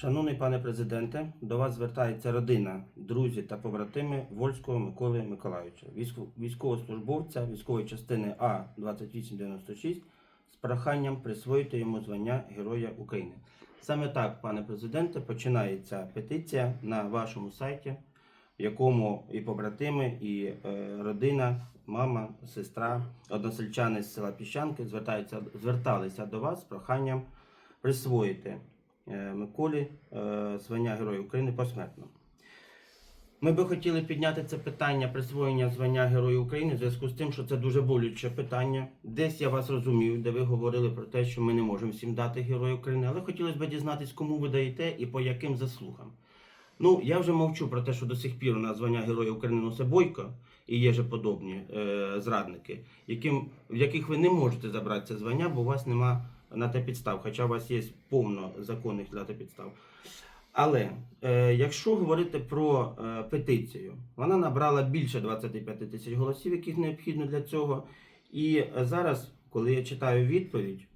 Шановний пане президенте, до вас звертається родина, друзі та побратими Вольського Миколи Миколайовича, військовослужбовця військової частини А 2896 з проханням присвоїти йому звання Героя України. Саме так, пане президенте, починається петиція на вашому сайті, в якому і побратими, і е, родина, мама, сестра, односельчани з села Піщанки звертаються, зверталися до вас з проханням присвоїти Миколі е, звання Героя України посмертно. Ми би хотіли підняти це питання присвоєння звання Героя України в зв'язку з тим, що це дуже болюче питання. Десь я вас розумів, де ви говорили про те, що ми не можемо всім дати Героя України, але хотілося б дізнатися, кому ви даєте і по яким заслугам. Ну, я вже мовчу про те, що до сих пір у нас звання Героя України носить Бойко і є же подобні е, зрадники, яким, в яких ви не можете забрати це звання, бо у вас нема на те підстав, хоча у вас є повно законних для те підстав. Але е, якщо говорити про е, петицію, вона набрала більше 25 тисяч голосів, яких необхідно для цього. І зараз, коли я читаю відповідь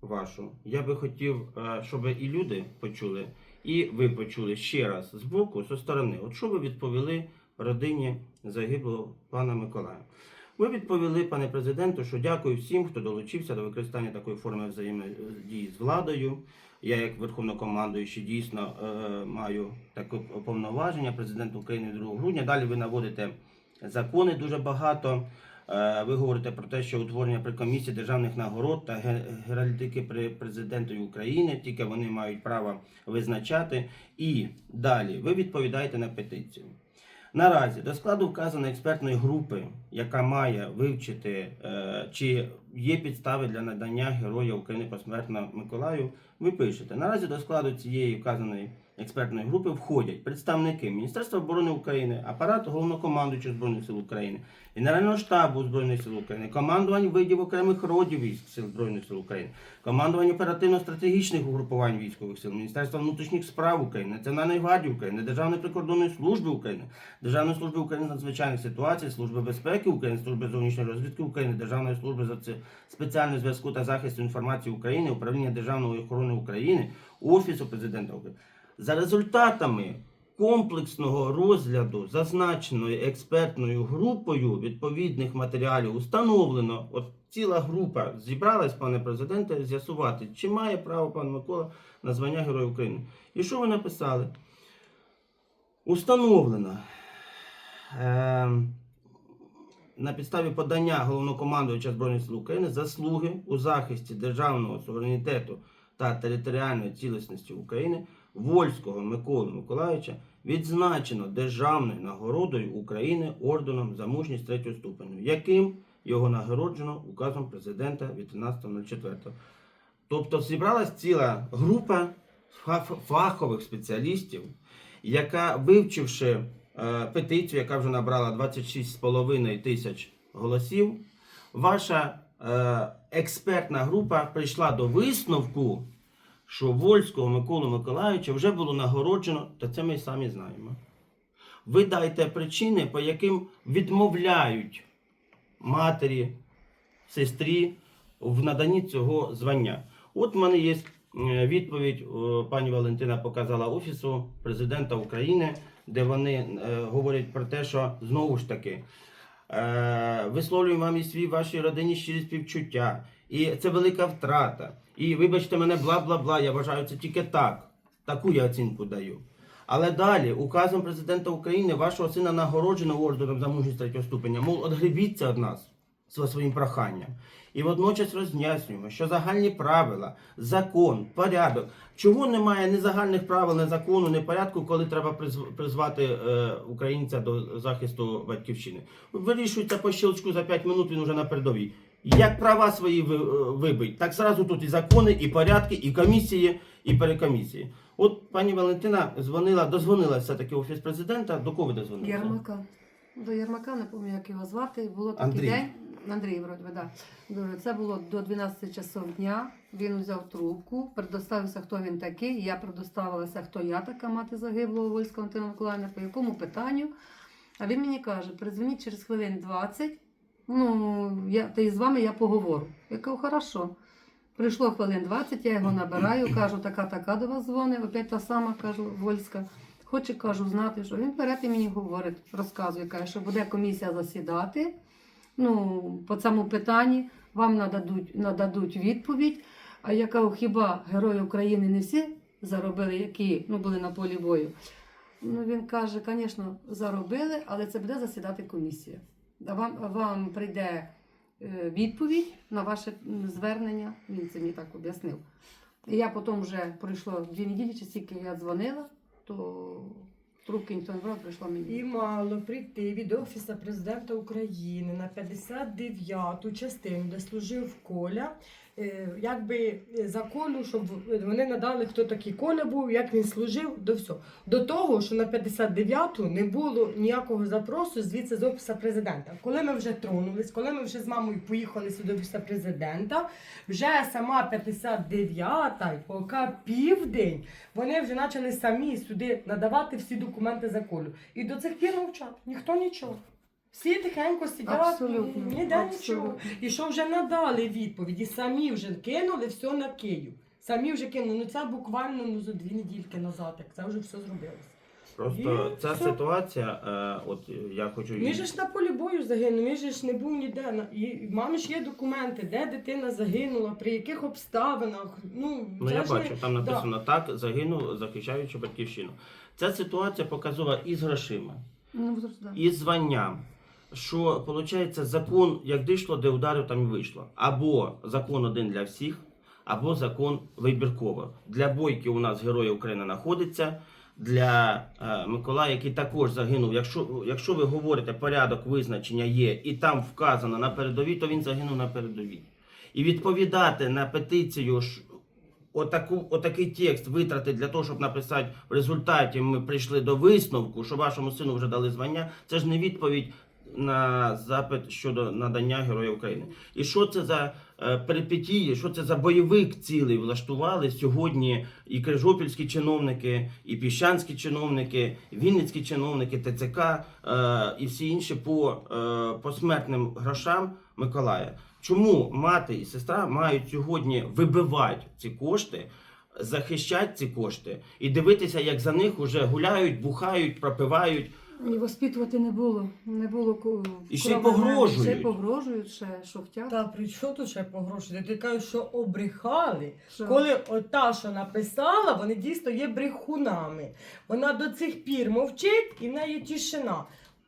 вашу, я би хотів, е, щоб і люди почули, і ви почули ще раз з боку, зі сторони. От що ви відповіли родині загиблого пана Миколая? Ви відповіли, пане президенту, що дякую всім, хто долучився до використання такої форми взаємодії з владою. Я, як верховнокомандуючий, дійсно е, маю таке повноваження президента України 2 грудня. Далі ви наводите закони дуже багато. Е, ви говорите про те, що утворення при комісії державних нагород та ге- геральдики при президентові України, тільки вони мають право визначати. І далі ви відповідаєте на петицію. Наразі до складу вказаної експертної групи, яка має вивчити, е, чи є підстави для надання Героя України посмертно Миколаю, ви пишете. Наразі до складу цієї вказаної експертної групи входять представники Міністерства оборони України, апарату головнокомандуючого Збройних сил України, Генерального штабу Збройних сил України, командувань видів окремих родів військ Сил Збройних сил України, командування оперативно-стратегічних угрупувань військових сил, Міністерства внутрішніх справ України, Національної гвардії України, Державної прикордонної служби України, Державної служби України з надзвичайних ситуацій, Служби безпеки України, Служби зовнішньої розвідки України, Державної служби за спеціального зв'язку та захисту інформації України, Управління Державної охорони України, Офісу президента України. За результатами комплексного розгляду зазначеною експертною групою відповідних матеріалів установлено, от ціла група зібралась, пане президенте, з'ясувати, чи має право пан Микола на звання Героя України. І що ви написали? Установлено. Ем, на підставі подання головнокомандувача Збройних сил України заслуги у захисті державного суверенітету та територіальної цілісності України Вольського Миколи Миколаївича відзначено державною нагородою України орденом за мужність третього ступеню, яким його нагороджено указом президента від 13.04. Тобто зібралась ціла група фахових спеціалістів, яка, вивчивши е, петицію, яка вже набрала 26,5 тисяч голосів, ваша е, експертна група прийшла до висновку, що Вольського Миколу Миколаївича вже було нагороджено, та це ми самі знаємо. Ви дайте причини, по яким відмовляють матері, сестрі в наданні цього звання. От в мене є е, відповідь, пані Валентина показала Офісу президента України, де вони е, говорять про те, що знову ж таки е, висловлюємо вам і свій вашій родині щирі співчуття. І це велика втрата. І вибачте мене, бла бла бла. Я вважаю це тільки так. Таку я оцінку даю. Але далі, указом президента України, вашого сина нагороджено орденом за мужність третього ступеня. Мов, отгребіться від нас зі своїм проханням. І водночас роз'яснюємо, що загальні правила, закон, порядок. Чого немає ні загальних правил, ні закону, ні порядку, коли треба призв- призвати е, українця до захисту батьківщини? Вирішується по щелчку за 5 минут, він уже на передовій. Як права свої е, вибить, так зразу тут і закони, і порядки, і комісії, і перекомісії. От пані Валентина дзвонила, дозвонилася все-таки офіс президента. До кого ви? Ярмака. До Ярмака, не пам'ятаю, як його звати. Було такий Андрій. день. Андрій, вроді, да. Дуже. Це було до 12 часов дня. Він взяв трубку, предоставився, хто він такий. Я предоставилася, хто я така, мати загиблого Вольського Антона Миколаївна, по якому питанню. А він мені каже: передзвоніть через хвилин 20. Ну, я, та й з вами я поговорю. Я кажу, хорошо. Прийшло хвилин 20, я його набираю, кажу, така така до вас дзвонить, опять та сама, кажу, Вольська. Хоче, кажу, знати, що він вперед і мені говорить, розказує, каже, що буде комісія засідати. Ну, по цьому питанні вам нададуть, нададуть відповідь. А я кажу, хіба герої України не всі заробили, які ну, були на полі бою? Ну, він каже, звісно, заробили, але це буде засідати комісія. Вам, вам прийде е, відповідь на ваше звернення. Він це мені так об'яснив. І я потім вже пройшло дві неділі, чи скільки я дзвонила, то трубки ніхто не брав, прийшла мені. І мало прийти від Офісу президента України на 59-ту частину, де служив Коля. Е, Якби е, за Колю, щоб вони надали, хто такий Коля був, як він служив, до всього. До того, що на 59-ту не було ніякого запросу звідси з Офісу президента. Коли ми вже тронулись, коли ми вже з мамою поїхали сюди до Офісу президента, вже сама 59-та, поки південь, вони вже почали самі сюди надавати всі документи за колю. І до цих пір мовчать. Ніхто нічого. Всі тихенько сидять, Абсолютно, ніде нічого. абсолютно. І що вже надали відповіді, самі вже кинули все на Київ. Самі вже кинули. Ну це буквально ну, за дві недільки назад, як це вже все зробилося. Просто І ця все. ситуація, е, от е, я хочу Він же ж на полі бою загинув, він же ж не був ніде. На- І в мами ж є документи, де дитина загинула, при яких обставинах. Ну, Ну це я ж бачу, не- там написано так, загинув, захищаючи батьківщину. Ця ситуація показова і з грошима, Ну, і з званням. Що виходить, закон як дійшло, де ударив, там і вийшло. Або закон один для всіх, або закон вибірково. Для бойки у нас герої України знаходиться. Для е, Миколая, який також загинув. Якщо, якщо ви говорите, порядок визначення є, і там вказано на передовій, то він загинув на передовій. І відповідати на петицію отаку, отакий текст витрати для того, щоб написати в результаті ми прийшли до висновку, що вашому сину вже дали звання, це ж не відповідь на запит щодо надання Героя України. І що це за е, перипетії, що це за бойовик цілий влаштували сьогодні і крижопільські чиновники, і піщанські чиновники, вінницькі чиновники, ТЦК е, і всі інші по е, посмертним грошам Миколая. Чому мати і сестра мають сьогодні вибивати ці кошти, захищати ці кошти і дивитися, як за них уже гуляють, бухають, пропивають. І воспитувати не було. Не було ку- І ще й погрожують. Ще й погрожують, ще що хотять. Та при чому тут ще погрошувати? Ти кажеш, що обрехали. Що? Коли ота, що написала, вони дійсно є брехунами. Вона до цих пір мовчить і в неї тишина.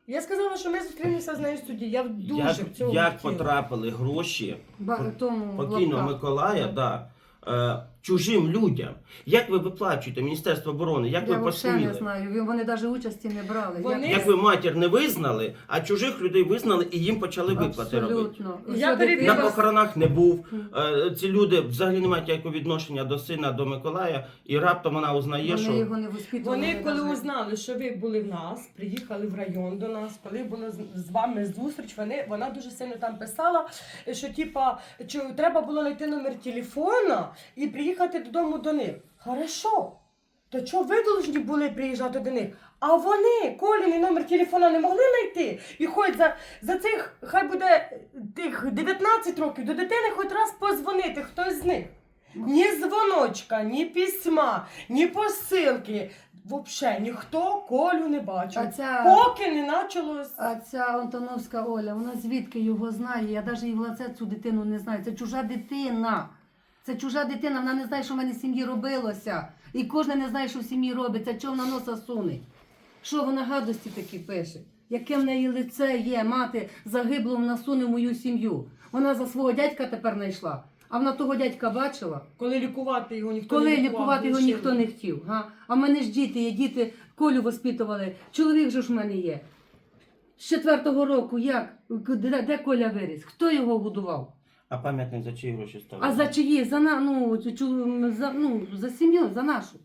Я сказала, що ми зустрінемося з нею в суді. Я дуже як в цьому як хотіла. потрапили гроші Ба- тому покійного лапка. Миколая, да, е, чужим людям. Як ви виплачуєте Міністерство оборони? Як Я ви взагалі не посміли? знаю. Вони навіть участі не брали. Вони- Як ви матір не визнали, а чужих людей визнали і їм почали виплати робити? Абсолютно. Я переб'ю На дитина- похоронах не був. Е, Ці люди взагалі не мають ніякого відношення до сина, до Миколая, і раптом вона узнає, Вони що його не воспитували. Вони, коли навіть. узнали, що ви були в нас, приїхали в район до нас, коли була з- з вами зустріч, вони, вона дуже сильно там писала, що типа, що треба було знайти номер телефона і приїхати додому до них. Хорошо. То чого ви повинні були приїжджати до них? А вони Коліний номер телефона не могли знайти. І хоч за, за цих, хай буде тих 19 років, до дитини хоч раз позвонити хтось з них. Ні дзвоночка, ні письма, ні посилки. Взагалі ніхто Колю не бачив. А ця, Поки не почалось. а ця Антоновська Оля, вона звідки його знає? Я навіть і в лице цю дитину не знаю. Це чужа дитина. Це чужа дитина, вона не знає, що в мене в сім'ї робилося. І кожен не знає, що в сім'ї робиться, чого вона носа суне. Що вона гадості такі пише? Яке в неї лице є, мати загибло вона суне в мою сім'ю. Вона за свого дядька тепер знайшла. А вона того дядька бачила. Коли лікувати його ніхто Коли не лікував, лікувати його лишили. ніхто не хотів. Га? А в мене ж діти є, діти колю воспитували. Чоловік же ж в мене є. З четвертого року як? Де, де Коля виріс? Хто його годував? А пам'ятник за чиї гроші ставили? А за чиї? За, на, ну, за, ну, за сім'ю, за нашу.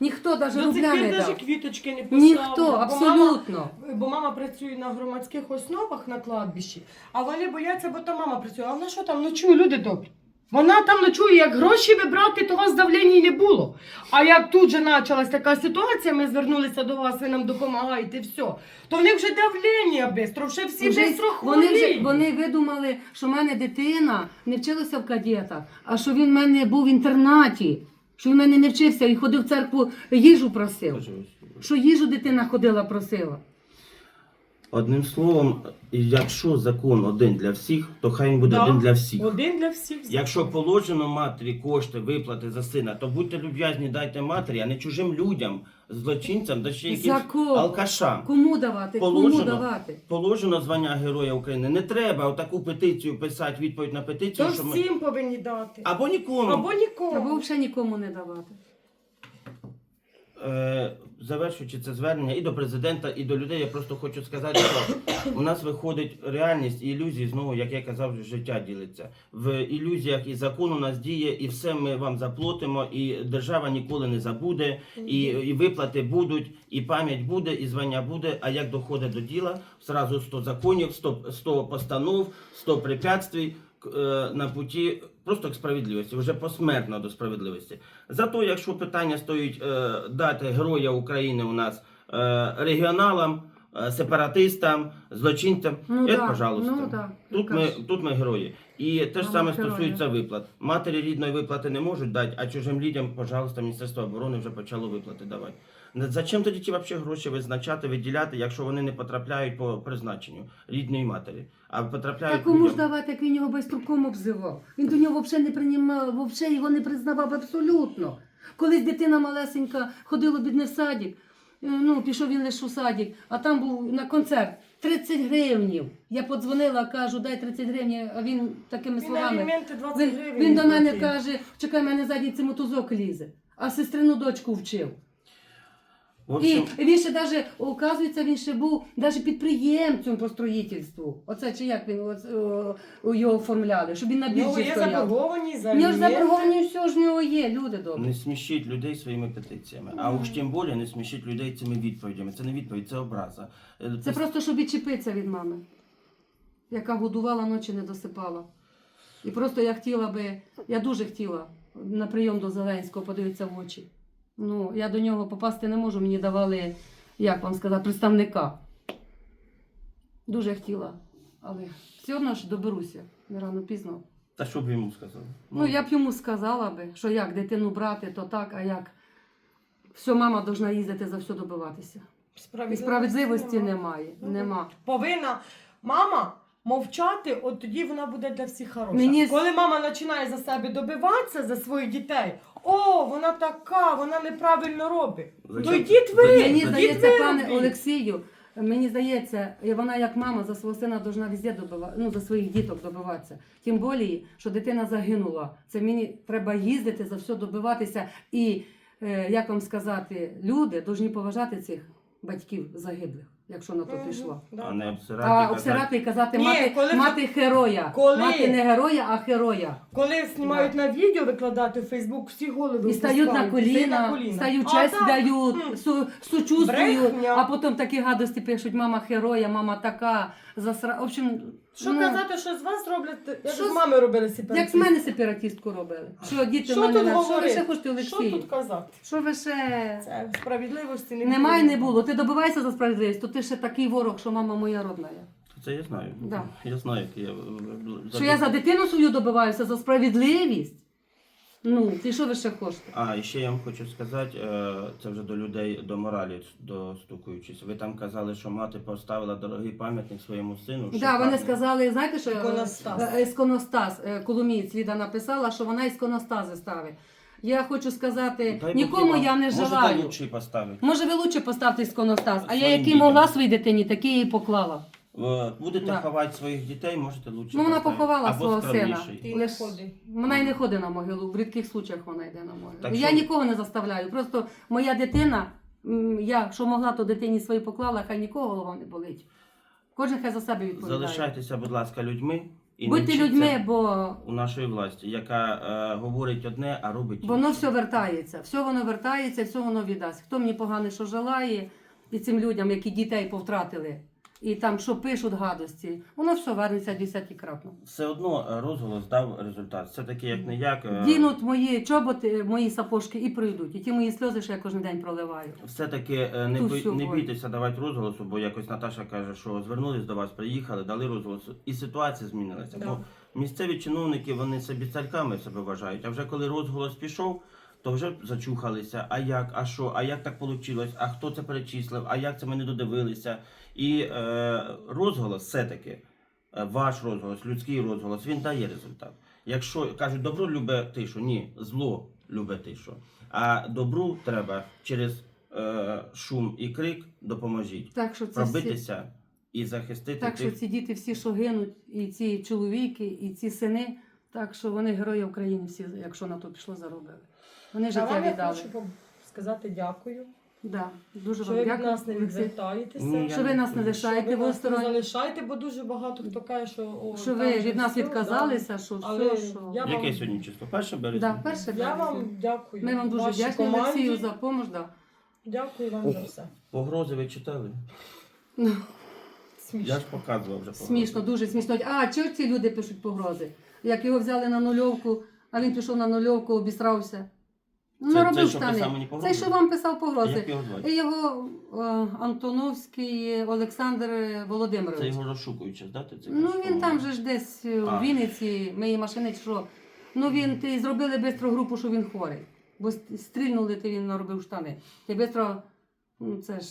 Ніхто навіть До цих рубля не пір дав. квіточки не писав. Ніхто, бо мама- абсолютно. Бо мама працює на громадських основах на кладбищі, а вони бояться, бо там мама працює. А вона що там ночує, люди добрі? Вона там ночує, як гроші вибрати, то у вас давлення не було. А як тут же почалась така ситуація, ми звернулися до вас, ви нам допомагаєте, все, то в них вже давлення бистро, вже всі Вже- бистро вони, вже, вони видумали, що в мене дитина не вчилася в кадетах, а що він в мене був в інтернаті, що він в мене не вчився і ходив в церкву, їжу просив. Що їжу дитина ходила, просила. Одним словом, якщо закон один для всіх, то хай він буде Да. один для всіх. Один для всіх. Якщо положено матері кошти, виплати за сина, то будьте люб'язні, дайте матері, а не чужим людям, злочинцям, да ще якимсь Закон. алкашам. Кому давати? Кому Положено. давати? Положено звання Героя України. Не треба отаку петицію писати, відповідь на петицію, То що ми... всім повинні дати. або нікому. Або нікому. Або взагалі нікому не давати. Е, завершуючи це звернення і до президента, і до людей, я просто хочу сказати, що у нас виходить реальність і ілюзії, знову, як я казав, життя ділиться. В ілюзіях і закон у нас діє, і все ми вам заплатимо, і держава ніколи не забуде, і, і виплати будуть, і пам'ять буде, і звання буде. А як доходить до діла, зразу 100 законів, 100, 100 постанов, 100 препятствий на путі просто к справедливості, вже посмертно до справедливості. Зато, якщо питання стоїть е, дати Героя України у нас е, регіоналам, е, сепаратистам, злочинцям, Ну е, да, пожалуйста. ну да, Тут ми, тут ми герої. І те ж саме стосується виплат. Матері рідної виплати не можуть дати, а чужим людям, пожалуйста, Міністерство оборони вже почало виплати давати. Зачем тоді ті взагалі гроші визначати, виділяти, якщо вони не потрапляють по призначенню рідної матері, а потрапляють Та кому ж людям? давати, як він його байструком обзивав? Він до нього взагалі не приймав, взагалі його не признавав абсолютно. Колись дитина малесенька ходила бідне в садик, е, ну, пішов він лише у садик, а там був на концерт 30 гривнів. Я подзвонила, кажу, дай 30 гривень, а він такими Він словами. аліменти 20 Він, гривень. він до мене платив. каже, чекай, мене задній мотузок лізе, а сестрину дочку вчив. Общем, І він ще даже, оказується, він ще був даже підприємцем по строїтельству. Оце чи як він оце, о, о, його оформляли, щоб він на біржі є стояв. заборгованість за У нього ж аліменти. заборговані все ж в нього є, люди добрі. Не смішіть людей своїми петиціями, а уж тим більше не смішіть людей цими відповідями. Це не відповідь, це образа. Е, Це просто щоб відчепитися від мами, яка годувала ночі не досипала. І просто я хотіла би, я дуже хотіла на прийом до Зеленського подивитися в очі. Ну, я до нього попасти не можу, мені давали, як вам сказати, представника. Дуже хотіла, але все одно ж доберуся, не рано пізно. Та що б йому сказав? Ну, я б йому сказала би, що як дитину брати, то так, а як все, мама повинна їздити за все добиватися. І справедливості немає. Мгм. Нема. Повинна мама мовчати, от тоді вона буде для всіх хороша. Мені Коли мама починає за себе добиватися за своїх дітей, о, вона така, вона неправильно робить. Зачем- То йдіть ви, зачем- Мені Дід здається, пане Олексію, мені здається, і вона як мама за свого сина повинна везде добива... ну, за своїх діток добиватися. Тим більше, що дитина загинула. Це мені треба їздити за все добиватися. І е, як вам сказати, люди повинні поважати цих батьків загиблих, якщо на то пішло. А не обсирати. А обсирати і казати Ні, мати, коли- мати героя. коли- Мати не героя, а героя. Коли знімають на відео, викладати в Фейсбук, всі голови І стають на опускають, всі коліна, стають А, честь так. дають, М. су, сучувствують, Брехня. а потім такі гадості пишуть, мама героя, мама така, засра. В общем, Що ну, казати, що з вас роблять, як Що з з- мами робили як з сепаратисти? мене сепаратистку робили. Що діти Що в мене тут на- що ви говорити? ще хочете, Що Олексій? тут казати? Що ви ще? Це справедливості не Немає, не було. Ти добивайся за справедливість, то ти ще такий ворог, що мама моя родна. Це я знаю. Да. Я знаю, як я. е, Що я за дитину свою добиваюся, за справедливість. Ну, ти що ви ще хочете? А, і ще я вам хочу сказати, е, це вже до людей, до моралі достукуючись. Ви там казали, що мати поставила дорогий пам'ятник своєму сину. Так, да, шикарний. вони сказали, знаєте, що Іконостас. Е, Іконостас, е, Коломієць Ліда написала, що вона іконостази ставить. Я хочу сказати, Дай Бог нікому я не Можете желаю. лучший поставити. Може, ви лучше поставте іконостас, а я Своїм який дітям. могла своїй дитині, такий її поклала. Е, Будете Да. ховати своїх дітей, можете лучше Ну, вона поставити. поховала Або свого сина. скромніший. Ти не Лиш- ходи. Вона й не ходить на могилу, в рідких случаях вона йде на могилу. Так я що- нікого не заставляю. Просто моя дитина, м, я що могла, то дитині свої поклала, хай нікого голова не болить. Кожен хай за себе відповідає. Залишайтеся, будь ласка, людьми. І Будьте людьми, бо у нашої власті, яка е, говорить одне, а робить Воно інше. все вертається, все воно вертається, все воно віддасть. Хто мені погане, що желає, і цим людям, які дітей повтратили, і там що пишуть гадості, воно все вернеться десятикратно. Все одно е, розголос дав результат. Все таки як не як. е, Дінуть мої чоботи, мої сапожки і пройдуть. І ті мої сльози, що я кожен день проливаю. Все-таки е, не, Ту не бійтеся давати розголосу, бо якось Наташа каже, що звернулись до вас, приїхали, дали розголос, і ситуація змінилася. Да. Бо місцеві чиновники вони собі царьками себе вважають, а вже коли розголос пішов, то вже зачухалися. А як, а що, а як так вийшло, а хто це перечислив, а як це ми не додивилися. І е, розголос все-таки, е, ваш розголос, людський розголос, він дає результат. Якщо кажуть, добро любе тишу, ні, зло любе тишу. А добру треба через е, шум і крик допоможіть Так що це всі, пробитися і захистити так що ці діти всі, що гинуть, і ці чоловіки, і ці сини, так що вони герої України всі, якщо на то пішло, заробили. Вони А життя вам я віддали. хочу вам сказати дякую, Да, дуже що вам ви від дякую. нас не Олексій. відвертаєтеся. Ні, я Що ви нас не лишаєте в нас не осторонь, залишайте, бо дуже багато хто каже, що о, що ви від нас все, відказалися, що. Але все, що. я Яке сьогодні число? Перше березня? Да, перше я березня. вам дякую. Ми вам дуже вашій вдячні команді. Олексію за допомогу. Да. Дякую вам за все. Погрози ви читали? Ну, Смішно. Я ж показував вже погрози. Смішно, дуже смішно. А чого ці люди пишуть погрози? Як його взяли на нульовку, а він пішов на нульовку, обісрався. Ну, Це- робив це що штани. писав мені погрози? Це що вам писав погрози? Як його звати? І його е, Антоновський Олександр Володимирович. Це його розшукують, да? Ти це Ну кажеш, він там же ж десь е, А. в Вінниці, мої машини, чи що. Ну він ти зробили швидко групу, що він хворий. Бо ст- стрільнули, ти він наробив штани. Ти швидко, ну це ж.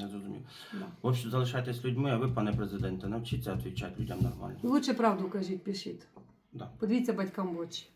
Я зрозумів. Да. В общем, залишайтесь людьми, а ви, пане президенте, навчіться відповідати людям нормально. Лучше правду кажіть, пишіть. Да. Подивіться батькам в очі.